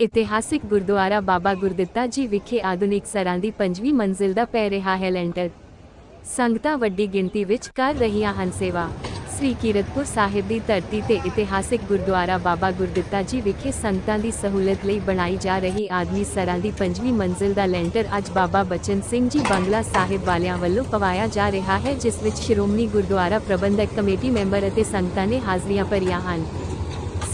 ਇਤਿਹਾਸਿਕ ਗੁਰਦੁਆਰਾ ਬਾਬਾ ਗੁਰਦਿੱਤਾ ਜੀ ਵਿਖੇ ਆਧੁਨਿਕ ਸਰਾਂ ਦੀ ਪੰਜਵੀਂ ਮੰਜ਼ਿਲ ਦਾ ਪੈ ਰਿਹਾ ਹੈ ਲੈਂਟਰ। ਸੰਗਤਾਂ ਵੱਡੀ ਗਿਣਤੀ ਵਿੱਚ ਕਰ ਰਹੀਆਂ ਹਨ ਸੇਵਾ। ਸ੍ਰੀ ਕੀਰਤਪੁਰ ਸਾਹਿਬ ਦੀ ਧਰਤੀ ਤੇ ਇਤਿਹਾਸਿਕ ਗੁਰਦੁਆਰਾ ਬਾਬਾ ਗੁਰਦਿੱਤਾ ਜੀ ਵਿਖੇ ਸੰਗਤਾਂ ਦੀ ਸਹੂਲਤ ਲਈ ਬਣਾਈ ਜਾ ਰਹੀ ਆਦਮੀ ਸਰਾਂ ਦੀ ਪੰਜਵੀਂ ਮੰਜ਼ਿਲ ਦਾ ਲੈਂਟਰ ਅੱਜ ਬਾਬਾ ਬਚਨ ਸਿੰਘ ਜੀ ਬੰਗਲਾ ਸਾਹਿਬ ਵਾਲਿਆਂ ਵੱਲੋਂ ਪਵਾਇਆ ਜਾ ਰਿਹਾ ਹੈ, ਜਿਸ ਵਿੱਚ ਸ਼੍ਰੋਮਣੀ ਗੁਰਦੁਆਰਾ ਪ੍ਰਬੰਧਕ ਕਮੇਟੀ ਮੈਂਬਰ ਅਤੇ ਸੰਗਤਾਂ ਨੇ ਹਾਜ਼ਰੀਆਂ ਭਰੀਆਂ ਹਨ।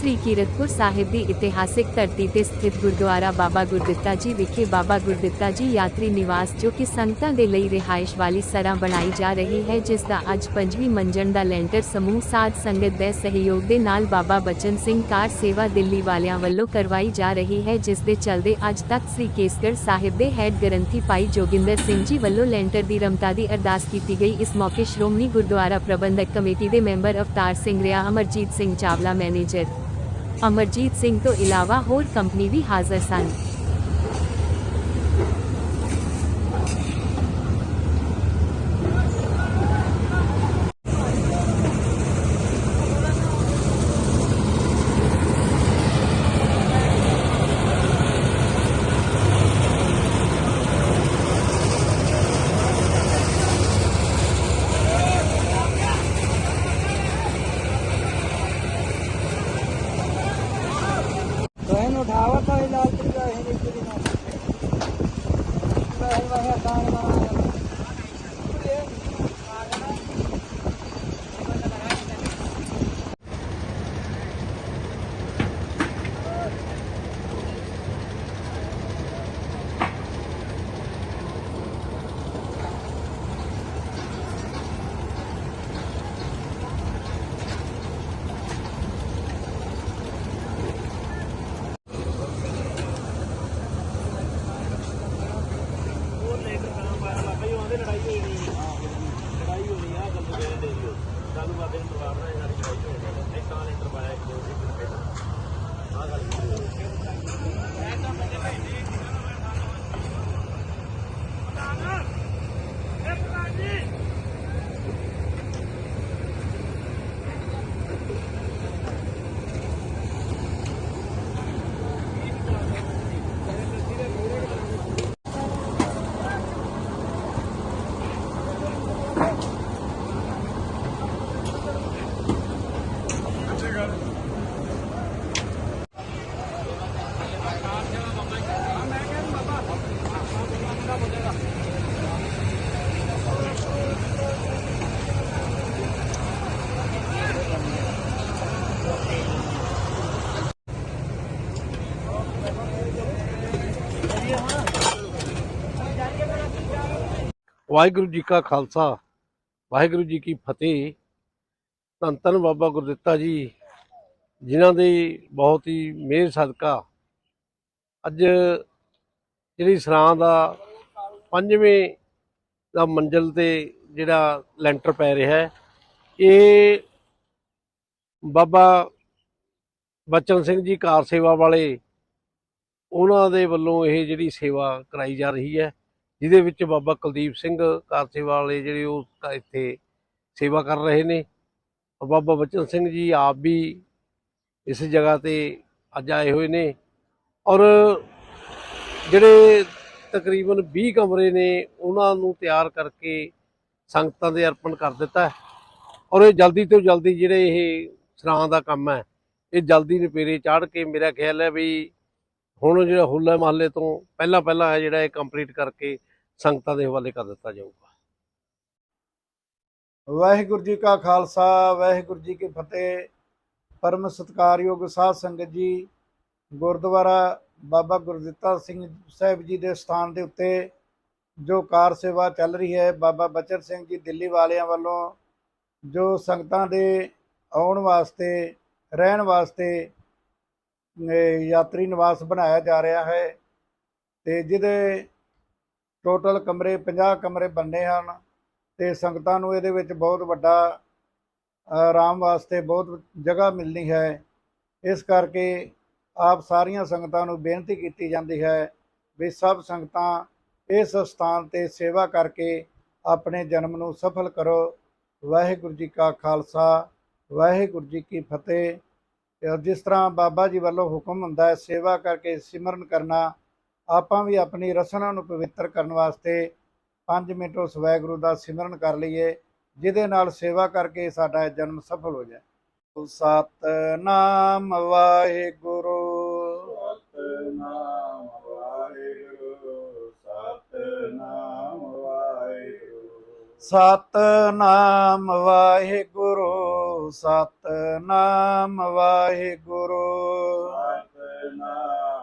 ਸ੍ਰੀ ਕੀਰਤਪੁਰ ਸਾਹਿਬ ਦੀ ਇਤਿਹਾਸਿਕ ਧਰਤੀ ਤੇ ਸਥਿਤ ਗੁਰਦੁਆਰਾ ਬਾਬਾ ਗੁਰਦਿੱਤਾ ਜੀ ਵਿਖੇ ਬਾਬਾ ਗੁਰਦਿੱਤਾ ਜੀ ਯਾਤਰੀ ਨਿਵਾਸ, ਜੋ ਕਿ ਸੰਗਤਾਂ ਦੇ ਲਈ ਰਿਹਾਇਸ਼ ਵਾਲੀ ਸਰਾਂ ਬਣਾਈ ਜਾ ਰਹੀ ਹੈ, ਜਿਸ ਦਾ ਅੱਜ ਪੰਜਵੀਂ ਮੰਜ਼ਣ ਦਾ ਲੈਂਟਰ ਸਮੂਹ ਸਾਧ ਸੰਗਤ ਦੇ ਸਹਿਯੋਗ ਦੇ ਨਾਲ ਬਾਬਾ ਬਚਨ ਸਿੰਘ ਕਾਰ ਸੇਵਾ ਦਿੱਲੀ ਵਾਲਿਆਂ ਵੱਲੋਂ ਕਰਵਾਈ ਜਾ ਰਹੀ ਹੈ, ਜਿਸ ਦੇ ਚਲਦੇ ਅੱਜ ਤੱਕ ਸ੍ਰੀ ਕੇਸਗੜ੍ਹ ਸਾਹਿਬ ਦੇ ਹੈੱਡ ਗ੍ਰੰਥੀ ਭਾਈ ਜੋਗਿੰਦਰ ਸਿੰਘ ਜੀ ਵੱਲੋਂ ਲੈਂਟਰ ਦੀ ਰਮਤਾ ਦੀ ਅਰਦਾਸ ਕੀਤੀ ਗਈ। ਇਸ ਮੌਕੇ ਸ਼੍ਰੋਮਣੀ ਗੁਰਦੁਆਰਾ ਪ੍ਰਬੰਧਕ ਕਮੇਟੀ ਦੇ ਮੈਂਬਰ ਅਵਤਾਰ ਸਿੰਘ ਰਿਆ, ਅਮਰਜੀਤ ਸਿੰਘ ਚਾਵਲਾ, ਮੈਨੇਜਰ ਅਮਰਜੀਤ ਸਿੰਘ ਤੋਂ ਇਲਾਵਾ ਹੋਰ ਕੰਪਨੀ ਵੀ ਹਾਜ਼ਰ ਸਨ। はいはいはい。ਵਾਹਿਗੁਰੂ ਜੀ ਕਾ ਖਾਲਸਾ, ਵਾਹਿਗੁਰੂ ਜੀ ਕੀ ਫਤਿਹ। ਧੰਨ ਧੰਨ ਬਾਬਾ ਗੁਰਦਿੱਤਾ ਜੀ, ਜਿਨ੍ਹਾਂ ਦੇ ਬਹੁਤ ਹੀ ਮਿਹਰ ਸਦਕਾ ਅੱਜ ਜਿਹੜੀ ਸਰਾਂ ਦਾ ਪੰਜਵੇਂ ਦਾ ਮੰਜ਼ਲ ਤੇ ਜਿਹੜਾ ਲੈਂਟਰ ਪੈ ਰਿਹਾ ਹੈ, ਇਹ ਬਾਬਾ ਬਚਨ ਸਿੰਘ ਜੀ ਕਾਰ ਸੇਵਾ ਵਾਲੇ, ਉਹਨਾਂ ਦੇ ਵੱਲੋਂ ਇਹ ਜਿਹੜੀ ਸੇਵਾ ਕਰਾਈ ਜਾ ਰਹੀ ਹੈ। ਜਿਹਦੇ ਵਿੱਚ ਬਾਬਾ ਕੁਲਦੀਪ ਸਿੰਘ ਕਾਰ ਸੇਵਾ ਜਿਹੜੇ ਉਹ ਇੱਥੇ ਸੇਵਾ ਕਰ ਰਹੇ ਨੇ। ਔਰ ਬਾਬਾ ਬਚਨ ਸਿੰਘ ਜੀ ਆਪ ਵੀ ਇਸ ਜਗ੍ਹਾ ਤੇ ਅੱਜ ਆਏ ਹੋਏ ਨੇ। ਔਰ ਜਿਹੜੇ ਤਕਰੀਬਨ 20 ਕਮਰੇ ਨੇ, ਉਹਨਾਂ ਨੂੰ ਤਿਆਰ ਕਰਕੇ ਸੰਗਤਾਂ ਦੇ ਅਰਪਣ ਕਰ ਦਿੱਤਾ ਔਰ ਇਹ ਜਲਦੀ ਤੋਂ ਜਲਦੀ ਜਿਹੜੇ ਇਹ ਸਰਾਂ ਦਾ ਕੰਮ ਹੈ, ਇਹ ਜਲਦੀ ਨਪੇਰੇ ਚਾੜ ਕੇ ਮੇਰਾ ਖਿਆਲ ਹੈ ਵੀ ਹੁਣ ਜਿਹੜਾ ਹੋਲਾ ਮਹੱਲੇ ਤੋਂ ਪਹਿਲਾਂ ਪਹਿਲਾਂ ਜਿਹੜਾ ਇਹ ਕੰਪਲੀਟ ਕਰਕੇ ਸੰਗਤਾਂ ਦੇ ਹਵਾਲੇ ਕਰ ਦਿੱਤਾ ਜਾਊਗਾ। ਵਾਹਿਗੁਰੂ ਜੀ ਕਾ ਖਾਲਸਾ, ਵਾਹਿਗੁਰੂ ਜੀ ਕੀ ਫਤਿਹ। ਪਰਮ ਸਤਿਕਾਰਯੋਗ ਸਾਧ ਸੰਗਤ ਜੀ, ਗੁਰਦੁਆਰਾ ਬਾਬਾ ਗੁਰਦਿੱਤਾ ਸਿੰਘ ਸਾਹਿਬ ਜੀ ਦੇ ਸਥਾਨ ਦੇ ਉੱਤੇ ਜੋ ਕਾਰ ਸੇਵਾ ਚੱਲ ਰਹੀ ਹੈ, ਬਾਬਾ ਬਚਨ ਸਿੰਘ ਜੀ ਦਿੱਲੀ ਵਾਲਿਆਂ ਵੱਲੋਂ ਜੋ ਸੰਗਤਾਂ ਦੇ ਆਉਣ ਵਾਸਤੇ, ਰਹਿਣ ਵਾਸਤੇ ਯਾਤਰੀ ਨਿਵਾਸ ਬਣਾਇਆ ਜਾ ਰਿਹਾ ਹੈ ਤੇ ਜਿਹਦੇ ਟੋਟਲ ਕਮਰੇ 50 ਕਮਰੇ ਬਣਨੇ ਹਨ ਤੇ ਸੰਗਤਾਂ ਨੂੰ ਇਹਦੇ ਵਿੱਚ ਬਹੁਤ ਵੱਡਾ ਆਰਾਮ ਵਾਸਤੇ ਬਹੁਤ ਜਗ੍ਹਾ ਮਿਲਣੀ ਹੈ। ਇਸ ਕਰਕੇ ਆਪ ਸਾਰੀਆਂ ਸੰਗਤਾਂ ਨੂੰ ਬੇਨਤੀ ਕੀਤੀ ਜਾਂਦੀ ਹੈ ਵੀ ਸਭ ਸੰਗਤਾਂ ਇਸ ਸਥਾਨ ਤੇ ਸੇਵਾ ਕਰਕੇ ਆਪਣੇ ਜਨਮ ਨੂੰ ਸਫਲ ਕਰੋ। ਵਾਹਿਗੁਰੂ ਜੀ ਕਾ ਖਾਲਸਾ, ਵਾਹਿਗੁਰੂ ਜੀ ਕੀ ਫਤਿਹ। ਜਿਸ ਤਰ੍ਹਾਂ ਬਾਬਾ ਜੀ ਵੱਲੋਂ ਹੁਕਮ ਹੁੰਦਾ ਹੈ, ਸੇਵਾ ਕਰਕੇ ਸਿਮਰਨ ਕਰਨਾ ਆਪਾਂ ਵੀ ਆਪਣੀ ਰਸਨਾ ਨੂੰ ਪਵਿੱਤਰ ਕਰਨ ਵਾਸਤੇ 5 ਮਿੰਟ ਉਸ ਵਾਹਿਗੁਰੂ ਦਾ ਸਿਮਰਨ ਕਰ ਲਈਏ ਜਿਹਦੇ ਨਾਲ ਸੇਵਾ ਕਰਕੇ ਸਾਡਾ ਜਨਮ ਸਫਲ ਹੋ ਜਾਏ। ਸਤਨਾਮ ਵਾਹਿਗੁਰੂ। ਸਤਨਾਮ ਵਾਹਿਗੁਰੂ ਸਤਨਾਮ ਵਾਹਿਗੁਰੂ। ਸਤਨਾਮ ਵਾਹਿਗੁਰੂ ਸਤਨਾਮ ਵਾਹਿਗੁਰੂ। ਸਤਨਾਮ